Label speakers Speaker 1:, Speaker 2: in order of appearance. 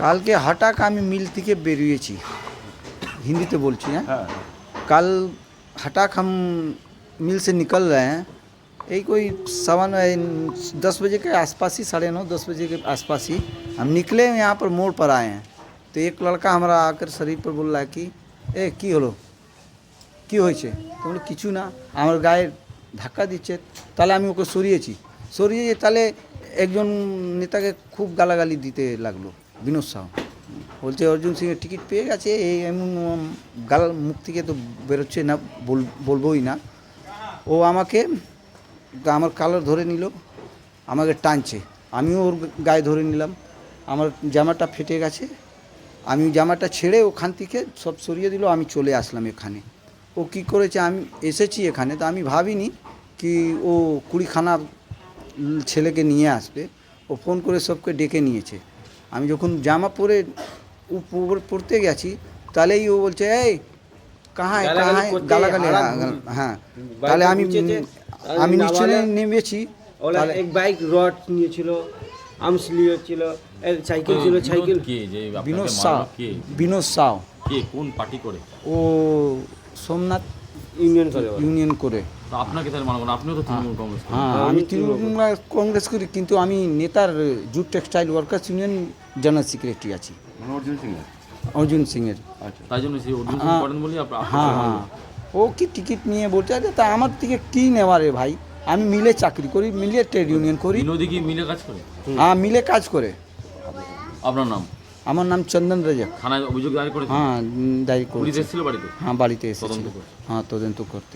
Speaker 1: কালকে হঠাৎ আমি মিল থেকে বেরিয়েছি। হিंदी বলছি
Speaker 2: হ্যাঁ?
Speaker 1: কাল হঠাৎ हम मिल से निकल रहे हैं यही कोई सवा नौ दस बजे के आसपास ही साढ़े नौ दस बजे के आसपास ही हम निकले यहाँ पर मोड़ पर आए हैं। तो एक लड़का हमारा आकर शरीर पर बोल रहा है कि ए की हलो? কি হয়েছে তো বলে কিছু না আমার গায়ে ধাক্কা দিচ্ছে তাহলে আমি ওকে সরিয়েছি সরিয়ে তাহলে একজন নেতাকে খুব গালাগালি দিতে লাগলো বিনোদ সাউ বলছে, অর্জুন সিংয়ের টিকিট পেয়ে গেছে, এই এমন গাল মুখ থেকে তো বেরোচ্ছে না, বল- বলবোই না। ও আমাকে, আমার কালার ধরে নিল, আমাকে টানছে। আমিও ওর গায়ে ধরে নিলাম। আমার জামাটা ফেটে গেছে। আমি জামাটা ছেড়ে ওখান থেকে সব সরিয়ে দিল, আমি চলে আসলাম এখানে। ও কি করেছে, আমি এসেছি এখানে, তো আমি ভাবিনি কি ও কুড়িখানা ছেলেকে নিয়ে আসবে। ও ফোন করে সবকে ডেকে নিয়েছে। আমি যখন জামা পরে উপর পড়তে গেছি তাহলেই ও বলছে এই কাহায় কাহায়? গালাগালি হ্যাঁ, হ্যাঁ। তাহলে আমি আমি নিচে নেমেছি। তাহলে-
Speaker 3: এক বাইক রড নিয়েছিল আর্মস নিয়েছিল সাইকেল ছিল সাইকেল।
Speaker 4: কে যে আপনাকে
Speaker 1: বিনোদ সাউ বিনোদ সাউ।
Speaker 4: কে কোন পার্টি করে?
Speaker 1: ও সোমনাথ
Speaker 3: ইউনিয়ন করে
Speaker 1: ইউনিয়ন করে।
Speaker 4: আপনাকে তাহলে মানব আপনিও তো তৃণমূল কংগ্রেস
Speaker 1: হ্যাঁ
Speaker 3: আমি তৃণমূল
Speaker 1: কংগ্রেস করি কিন্তু আমি নেতার jute textile workers union general secretary আছি।
Speaker 2: অর্জুন সিং
Speaker 1: অর্জুন সিংয়ের
Speaker 2: আচ্ছা।
Speaker 4: তাই জন্য সেই অর্জুন সিং
Speaker 1: হ্যাঁ।
Speaker 4: করেন বলি
Speaker 1: হ্যাঁ হ্যাঁ। ও কি টিকিট নিয়ে বলছে আরে তা আমার থেকে কী নেওয়া রে ভাই? আমি মিলে চাকরি করি মিলে ট্রেড ইউনিয়ন করি।
Speaker 4: বিনোদী কি মিলে কাজ করে?
Speaker 1: হ্যাঁ মিলে কাজ করে।
Speaker 4: আপনার নাম?
Speaker 1: আমার নাম চন্দন রাজা
Speaker 4: থানায় অভিযোগ দায়ের করে
Speaker 1: হ্যাঁ দায়ী
Speaker 4: পুলিশ
Speaker 1: করেছে।
Speaker 4: এসেছিল বাড়িতে?
Speaker 1: হ্যাঁ বাড়িতে এসেছিল। হ্যাঁ তদন্ত করতে।